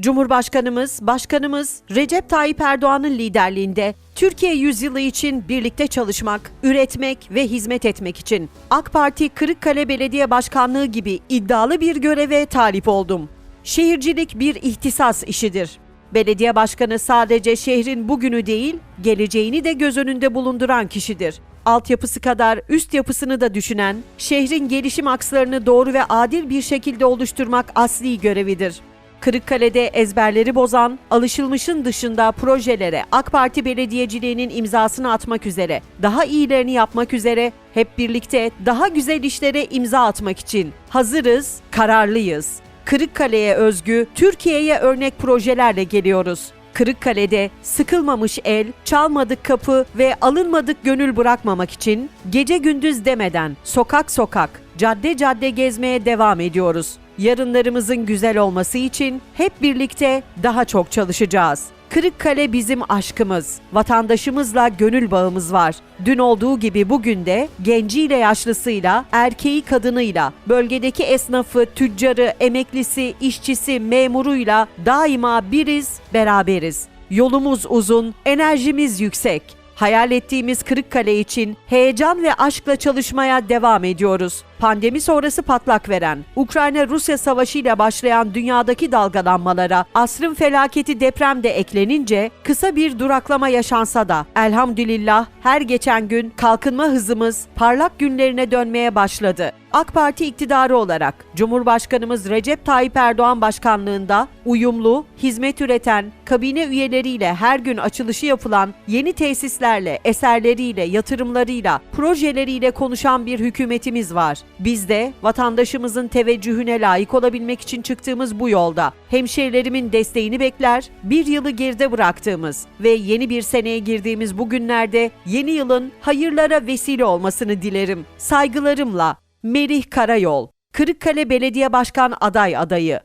Cumhurbaşkanımız, Başkanımız Recep Tayyip Erdoğan'ın liderliğinde Türkiye yüzyılı için birlikte çalışmak, üretmek ve hizmet etmek için AK Parti Kırıkkale Belediye Başkanlığı gibi iddialı bir göreve talip oldum. Şehircilik bir ihtisas işidir. Belediye başkanı sadece şehrin bugünü değil, geleceğini de göz önünde bulunduran kişidir. Altyapısı kadar üst yapısını da düşünen, şehrin gelişim akslarını doğru ve adil bir şekilde oluşturmak asli görevidir. Kırıkkale'de ezberleri bozan, alışılmışın dışında projelere AK Parti belediyeciliğinin imzasını atmak üzere, daha iyilerini yapmak üzere hep birlikte daha güzel işlere imza atmak için hazırız, kararlıyız. Kırıkkale'ye özgü, Türkiye'ye örnek projelerle geliyoruz. Kırıkkale'de sıkılmamış el, çalmadık kapı ve alınmadık gönül bırakmamak için gece gündüz demeden sokak sokak, cadde cadde gezmeye devam ediyoruz. Yarınlarımızın güzel olması için hep birlikte daha çok çalışacağız. Kırıkkale bizim aşkımız. Vatandaşımızla gönül bağımız var. Dün olduğu gibi bugün de genciyle yaşlısıyla, erkeği kadınıyla, bölgedeki esnafı, tüccarı, emeklisi, işçisi, memuruyla daima biriz, beraberiz. Yolumuz uzun, enerjimiz yüksek. Hayal ettiğimiz Kırıkkale için heyecan ve aşkla çalışmaya devam ediyoruz. Pandemi sonrası patlak veren, Ukrayna-Rusya savaşıyla başlayan dünyadaki dalgalanmalara asrın felaketi deprem de eklenince kısa bir duraklama yaşansa da elhamdülillah her geçen gün kalkınma hızımız parlak günlerine dönmeye başladı. AK Parti iktidarı olarak Cumhurbaşkanımız Recep Tayyip Erdoğan başkanlığında uyumlu, hizmet üreten, kabine üyeleriyle her gün açılışı yapılan yeni tesislerle, eserleriyle, yatırımlarıyla, projeleriyle konuşan bir hükümetimiz var. Biz de vatandaşımızın teveccühüne layık olabilmek için çıktığımız bu yolda hemşerilerimin desteğini bekler, bir yılı geride bıraktığımız ve yeni bir seneye girdiğimiz bu günlerde yeni yılın hayırlara vesile olmasını dilerim. Saygılarımla Merih Karayol, Kırıkkale Belediye Başkan aday adayı.